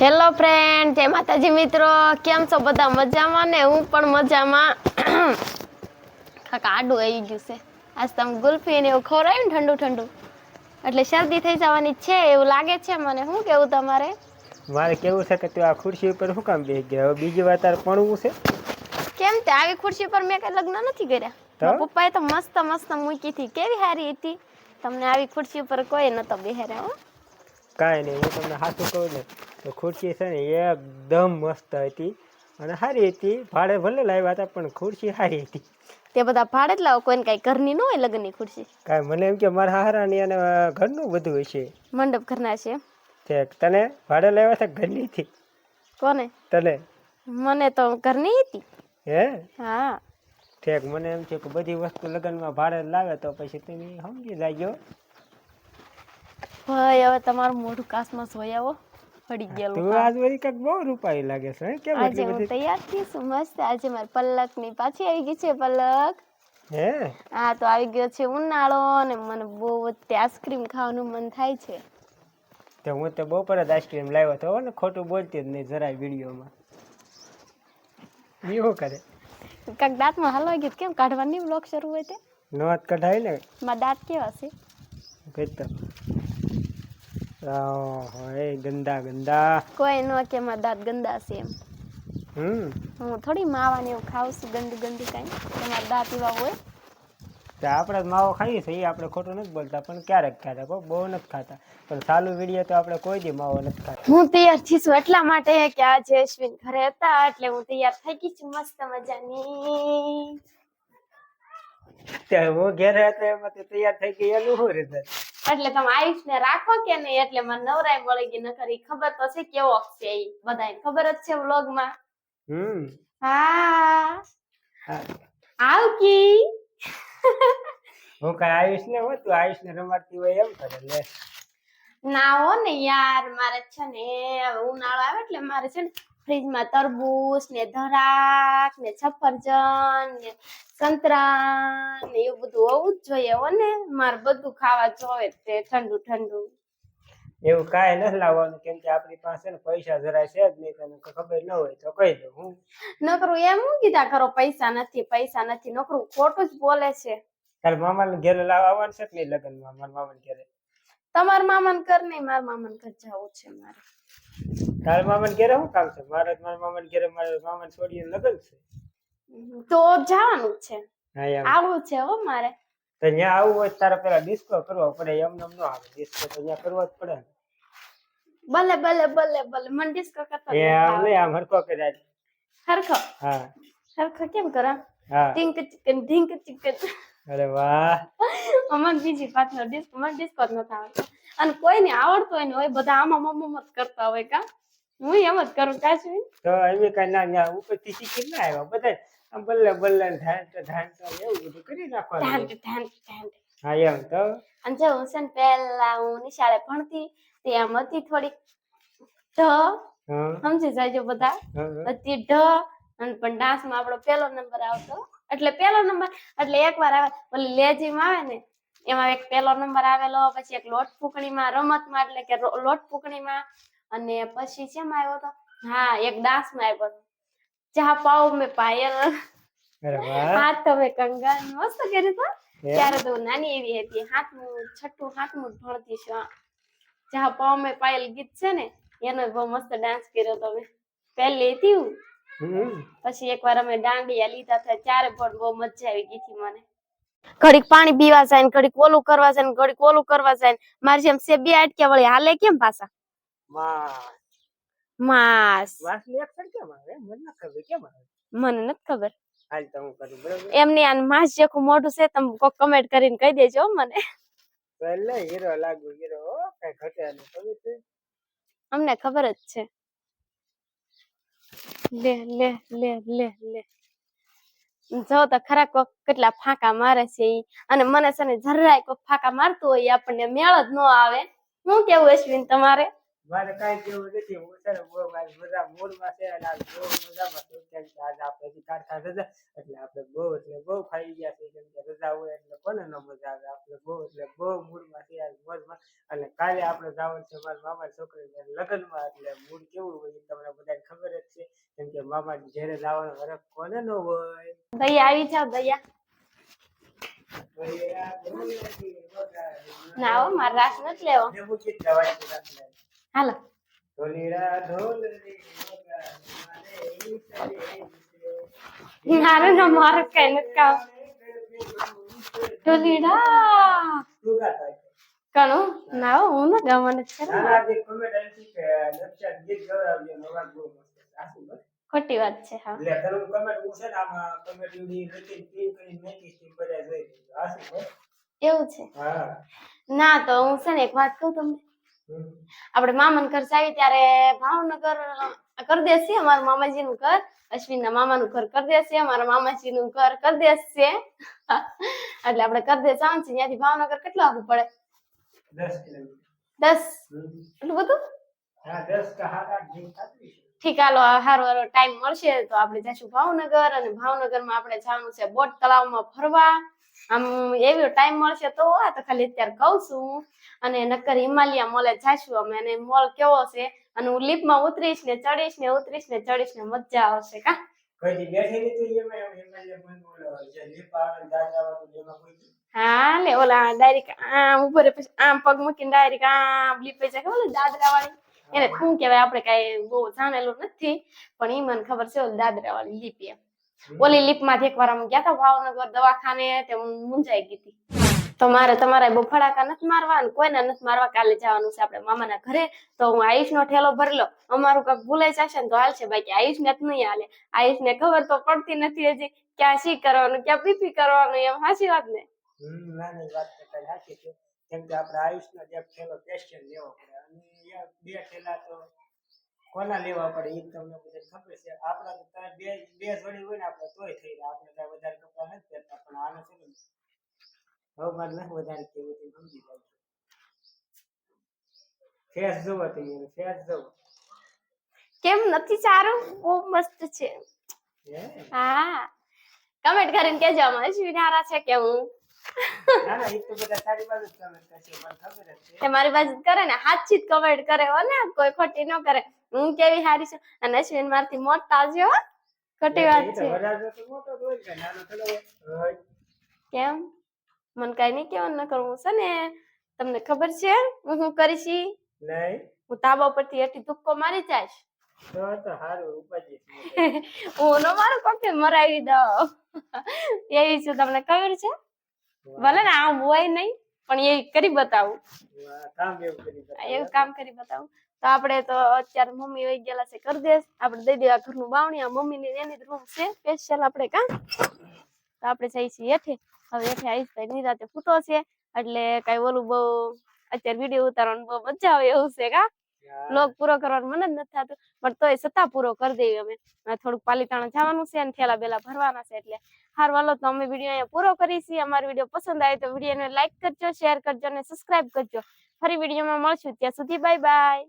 Hello friend જય માતાજી મિત્રો. કેમ છો બધા? મજામાં ને? હું પણ મજામાં. કાકા આડું આવી ગયું છે. આજ તમે ગુલ્ફી ને એવું ખવડાવ્યું ને ઠંડુ ઠંડુ. એટલે શરદી થઈ જવાની છે એવું લાગે છે મને. શું કેવું તમારે? મારે કેવું છે કે તું આ ખુરશી ઉપર શું કામ બેસી ગયા? હવે બીજી વાર તારે ભણવું છે? કેમ તે? આવી ખુરશી પર મેં કઈ લગ્ન નથી કર્યા? પપ્પાએ તો મસ્ત મસ્ત મૂકી હતી. કેવી સારી હતી? તમને આવી ખુરશી ઉપર કોઈ નતો બેહેરે હો. કાંઈ નહીં હું તમને સાચું કહું ને તો ખુરશી છે ને એકદમ મસ્ત હતી. અને સારી હતી ભાડે ભલે લાવ્યા હતા પણ ખુરશી સારી હતી. તે બધા ભાડે જ લાવો કોઈને કઈ ઘરની ન હોય લગ્નની ખુરશી? કાંઈ મને એમ કે મારા હારાની અને ઘરનું બધું હશે. મંડપ ઘરના છે? તે તને ભાડે લાવ્યા હતા હતી. કોને? તને? મને તો ઘરની હતી. હે? હા. ઠેક મને એમ છે કે બધી વસ્તુ લગ્નમાં ભાડે લાવે તો પછી તમે સમજી લાગ્યો ભાઈ હવે તમારું મોઢું કાસમાં આવો પડી તું આજ વળી કાંઈક બહુ રૂપાઈ લાગે છે? કેમ આજે હું તૈયાર થઈ છું મસ્ત. આજે મારી પલકની પાછી આવી ગઈ છે પલક. હે? હા તો આવી ગયો છે ઉનાળો અને મને બહુ જ આઈસ્ક્રીમ ખાવાનું મન થાય છે. તો હું તો બપોર જ આઈસ્ક્રીમ લાવ્યો હતો ને ખોટું બોલતી જ નહીં જરાય વિડીયોમાં. એવું કરે? કાંક દાંતમાં હલવાઈ ગયું કેમ કાઢવાની બ્લોક શરૂ હોય તે? નોત કઢાય ને? મારા દાંત કેવા છે? કહેતો તો. હોય ગંદા ગંદા. કોઈ ન કે મારા દાંત ગંદા છે એમ. હમ. હું થોડી માવા ને એવું ખાઉં છું ગંદુ ગંદુ કાંઈ. તમારા દાંત એવા હોય? તો આપણે માવો ખાઈએ છીએ એ આપણે ખોટું નથી બોલતા પણ ક્યારેક ક્યારેક બહુ નથી ખાતા. પણ ચાલુ વીડિયો તો આપણે કોઈ દી માવો નથી ખાતા. હું તૈયાર થઈ છું એટલા માટે કે આજે અશ્વિન ઘરે હતા એટલે હું તૈયાર થઈ ગઈ છું મસ્ત મજાની. હું ઘેરે હતો એમાં તૈયાર થઈ ગઈ એનું શું રીતે? એટલે તમે આયુષ ને રાખો કે નહીં એટલે મને નવરાય મળી ગઈ નકર ઈ ખબર તો છે કેવો છે ઈ. બધાય ખબર જ છે વ્લોગમાં હમ. હા. હા. હું કઈ આયુષ ને હોતું આયુષ ને રમાડતી હોય એમ કરે, લે. ના હો ને યાર, મારે છે ને ઉનાળો આવે એટલે મારે છે ને ફ્રીજમાં તરબૂચ ને ધરાક ને સફરજન ને સંતરા ને એવું બધું હોવું જ જોઈએ હો ને. મારે બધું ખાવા જોવે તે ઠંડુ ઠંડુ. એવું કાંઈ નથી લાવવાનું કેમ કે આપણી પાસે ને પૈસા જરાય છે જ નહીં તને ખબર ન હોય તો કહી દઉં હું. નકરું એમ હું કીધા કરો પૈસા નથી પૈસા નથી નકરું ખોટું જ બોલે છે. તારે મામાને ઘેરે લાવવા આવવાનું છે કે નહીં લગ્નમાં? મારા મામા ઘેરે? તમારા મામાને ઘર નહીં મારા મામા ને ઘર જવું છે મારે. તારા મામાને ઘેરે શું કામ છે? મારે મારા મામા ને ઘેરે મારા મામાને છોડીને લગ્ન છે. તો જવાનું જ છે. આવું છે હો મારે. તો ત્યાં આવું હોય તારે પેલા ડિસ્કો કરવો પડે એમ એમ ન આવે. ડિસ્કો તો ત્યાં કરવો જ પડે ભલે ભલે ભલે ભલે. મને ડિસ્કો કરતા એ આમ નહીં આમ હરખો કરે હરખો? હા. હરખો કેમ કરો? હા. ટીંક ચિકન ઢીંક ચિકન. અરે વાહ. અમાર બીજી પાછળ ડિસ્કો મને ડિસ્કો નથી આવડતો. અને કોઈને આવડતો હોય ને હોય બધા આમાં મમ્મ જ કરતા હોય કા? હું એમ જ કરું કાશું તો એમ કઈ ના ઉપરથી શીખી ના આવ્યા. બધા બલ્લે બલ્લે ને ઢાંટ ઢાંટ એવું બધું કરી નાખવાનું. ઢાંટ ઢાંટ હા એમ તો. અને જો હું છે ને પહેલા હું નિશાળે ભણતી તે આમ હતી થોડીક ઢ. સમજી જાયજો બધા? બધી ઢ અને પણ ડાન્સમાં આપણો પહેલો નંબર આવતો. એટલે પહેલો નંબર એટલે એકવાર આવે ઓલી લેજીમાં આવે ને એમાં એક પહેલો નંબર આવેલો પછી એક લોટ ફૂકણીમાં રમતમાં એટલે કે લોટ ફૂકણીમાં અને પછી શેમાં આવ્યો તો? હા એક ડાન્સમાં આવ્યો. હતો જા પાઉ મેં પાયલ અરે વાહ હાથ તમે કંગાન મસ્ત કર્યું તો હે? ત્યારે તો હું નાની એવી હતી હાથમું છઠ્ઠું હાથમું જ ભણતી છું હા. જા પાઉ મેં પાયલ ગીત છે ને એનો બહુ મસ્ત ડાન્સ કર્યો તો મેં પહેલી હતી હું હમ પછી એકવાર અમે દાંડિયા લીધા હતા ત્યારે પણ બહુ મજા આવી ગઈ હતી મને. ઘડીક પાણી પીવા જાય ને ઘડીક ઓલું કરવા જાય ને ઘડીક ઓલું કરવા જાય ને મારી જેમ સે બે અટક્યા વળી હાલે કેમ પાછા? માં માસ. વાસલી એક કેમ આવે? મને ના ખબર કેમ આવે? મને નથી ખબર. હાલ તો હું કરું બરોબર? એમની આ માસ જેખું મોઢું છે તમે કોક કમેન્ટ કરીને કહી દેજો મને. એટલે હીરો લાગુ હીરો કઈ ઘટે નહીં ખબર છે. અમને ખબર જ છે. લે લે લે લે લે. જો તો ખરા કોક કેટલા ફાંકા મારે છે ઈ. અને મને છે ને જરાય કોક ફાંકા મારતું હોય આપણને મેળ જ ન આવે. હું કેવું અશ્વિન તમારે? મારે કઈ કેવું નથી. હું છે ને બહુ મારી છે અને બહુ મજામાં છું. કેમ કે આજે આપણે કાઢતા રજા એટલે આપણે બહુ એટલે બહુ ખાઈ ગયા છે કેમ કે રજા હોય એટલે કોને ન મજા આવે. આપણે બહુ એટલે બહુ મૂડમાં છે આજ મોજમાં. અને કાલે આપણે જવાનું છે મારા મામા છોકરીને લગ્નમાં એટલે મૂડ કેવું હોય તમને બધાને ખબર જ છે. કેમ કે મામા ઘેરે જવાનો હરખ કોને ન હોય. ભાઈ આવી જાવ ભૈયા. ના હો મારે રાસ નથી લેવો. ને. હાલો મારે નામ મારે કઈ નથી કાવ ઢોલીડા. કણું ના હો ન ગાવ મને શરમ ના, આવે. ના, જે છે કે નકશા ગીત ગવડાવજો, નવા બહુ મસ્ત છે. સાચું બસ. ખોટી વાત છે હા એટલે તમે comment હું ને આમાં comment એવડી રીતિન pin કરીને મેકી છે બધા જોઈ લેજો. સાચું બસ. એવું છે હા. ના તો હું છે ને એક વાત કહું તમને. આપણે મામાના ઘર આવી ત્યારે ભાવનગર કરી દેશે અમારા મામાજીનું ઘર અશ્વિનના મામાનું ઘર કરી દેશે અમારા મામાજીનું ઘર કરી દેશે. એટલે આપણે કરી દેશે આમ છે. ત્યાંથી ભાવનગર કેટલું આવવું પડે? દસ કિલોમીટર. એટલું બધું. ઠીક હાલો હારો હારો ટાઈમ મળશે. તો આપણે જઈશું ભાવનગર અને ભાવનગરમાં આપણે જવાનું છે બોટ તળાવમાં ફરવા. આમ એવો ટાઈમ મળશે તો આ તો ખાલી અત્યારે કહું છું. અને નક્કર હિમાલયા મોલે જાશું અમે અને મોલ કેવો છે? અને હું લિફ્ટમાં ઉતરીશ ને ચડીશ ને ઉતરીશ ને ચડીશ ને મજા આવશે કા? ઓલો? હા લે ઓલા ડાયરેક્ટ આમ ઉપર પછી આમ પગ મૂકીને ડાયરેક્ટ આમ લીપે છે ખબર દાદરા વાળી એને શું કહેવાય આપણે કઈ બહુ જાણેલું નથી પણ એ મને ખબર છે ઓલી દાદરા વાળી લીપ એમ ઓલી લીપમાંથી એકવાર અમે ગયા હતા ભાવનગર દવાખાને તે હું મૂંઝાઈ ગઈ હતી. તો મારે તમારે બફાડાકા ફડાકા નથી મારવા અને કોઈને નથી મારવા કાલે જવાનું છે આપણે મામાના ઘરે. તો હું આયુષ નો ઠેલો ભરી લો અમારું કંઈક ભૂલાઈ જશે ને તો હાલશે બાકી આયુષ ને નહીં હાલે. આયુષ ને ખબર તો પડતી નથી હજી ક્યાં શી કરવાનું ક્યાં પીપી કરવાનું એમ હાચી વાત ને? હમ, ના, ના, એ વાત તો તારી સાચી છે. કેમ કે આપણે આયુષનો જે ઠેલો special લેવો પડે. અને બે ઠેલા તો કોના લેવા પડે એ તમને બધે ખબર છે. આપણા તો તારે બે બે જોડી હોય ને આપણે તોય થઈ જાય. આપણે કાંઈ વધારે કપડાં નથી પહેરતા પણ આને છે ને હવે મારે નથી વધારે કેવું તે સમજી જાય ફેસ જોવો તમે ફેસ જોવો. કેમ નથી સારું? બહુ મસ્ત છે. હા? કમેન્ટ કરીને કેજો અમારે અશ્વિન હારા છે કે હું? તો તે મારી બાજુ કરે ને. હાથથી જ કમેન્ટ કરે હો ને. કોઈ ખોટી ન કરે. હું કેવી હારી છું? અને અશ્વિન મારથી મોટા જો ખોટી વાત છે. કેમ? મને કઈ નહીં કેવું ન કરવું છે ને તમને ખબર છે હું શું કરીશ નહીં. હું તાબા પરથી એટલી ધુક્કો મારી જઈશ. હું નો મારું કોકે મરાવી દઉં. એવી છે તમને ખબર છે? ભલે ને આમ હોય નહીં. પણ એ કરી બતાવું. એવું કામ કરી બતાવું. તો આપણે તો અત્યારે મમ્મી વહી ગયેલા છે કરી દેશ. આપણે દઈ દેવા ઘરનું બાવણી. આ મમ્મી ની એની રૂમ છે સ્પેશિયલ આપણે કા? તો આપણે જઈ છીએ હેઠે. હવે હેઠે આવીશ ભાઈ નિરાતે ફૂટો છે એટલે કઈ ઓલું બહુ અત્યારે વીડિયો ઉતારવાનું બહુ મજા આવે એવું છે કા? લોક પૂરો કરવાનું મન જ નથી થતું. પણ તોય છતાં પૂરો કરી દઈએ અમે. થોડુંક પાલીતાણા જવાનું છે અને થેલા બેલા ભરવાના છે એટલે હાર વાલો, તો અમે વીડિયો અહીંયા પૂરો કરીશી અમારો વીડિયો પસંદ આવે તો વિડીયોને લાઈક કરજો શેર કરજો અને સબસ્ક્રાઇબ કરજો. ફરી વિડીયોમાં મળશું. ત્યાં સુધી બાય બાય